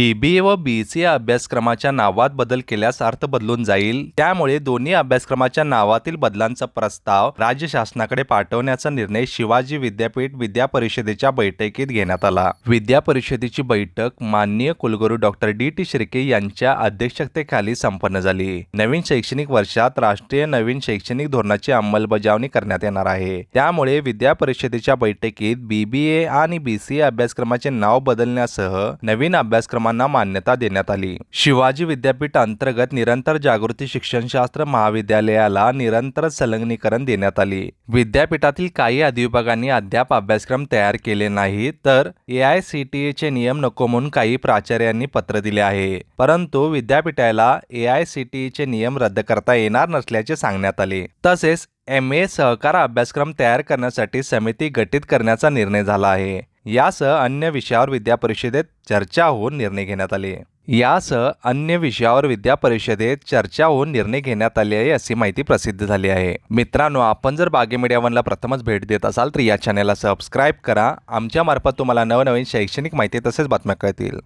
बी बी ए व B C ए अभ्यासक्रमाच्या नावात बदल केल्यास अर्थ बदलून जाईल. त्यामुळे दोन्ही अभ्यासक्रमाच्या नावातील बदलांचा प्रस्ताव राज्य शासनाकडे पाठवण्याचा निर्णय शिवाजी विद्यापीठ विद्या परिषदेच्या बैठकीत घेण्यात आला. विद्या परिषदेची बैठक माननीय कुलगुरू डॉक्टर डी टी शिर्के यांच्या अध्यक्षतेखाली संपन्न झाली. नवीन शैक्षणिक वर्षात राष्ट्रीय नवीन शैक्षणिक धोरणाची अंमलबजावणी करण्यात येणार आहे. त्यामुळे विद्या परिषदेच्या बैठकीत बी बी ए आणि बी सी ए अभ्यासक्रमाचे नाव बदलण्यासह नवीन अभ्यासक्रमांना मान्यता देण्यात आली. शिवाजी विद्यापीठ अंतर्गत निरंतर जागृती शिक्षणशास्त्र महाविद्यालयाला निरंतर संलग्नीकरण देण्यात आली. विद्यापीठातील काही अधिविभागांनी अद्याप अभ्यासक्रम तयार केले नाही तर ए आय सी टी चे नियम नको म्हणून काही प्राचार्यांनी पत्र दिले आहे. परंतु विद्यापीठाला ए आय सी टी चे नियम रद्द करता येणार नसल्याचे सांगण्यात आले. तसेच एम ए सहकार अभ्यासक्रम तयार करण्यासाठी समिती गठीत करण्याचा निर्णय झाला आहे. यासह अन्य विषयावर विद्या परिषदेत चर्चा होऊन निर्णय घेण्यात आले. यासह अन्य विषयावर विद्या परिषदेत चर्चा होऊन निर्णय घेण्यात आले आहे अशी माहिती प्रसिद्ध झाली आहे. मित्रांनो आपण जर बागे मीडिया वनला प्रथमच भेट देत असाल तर या चॅनलला सबस्क्राईब करा. आमच्या मार्फत तुम्हाला नवनवीन शैक्षणिक माहिती तसेच बातम्या कळतील.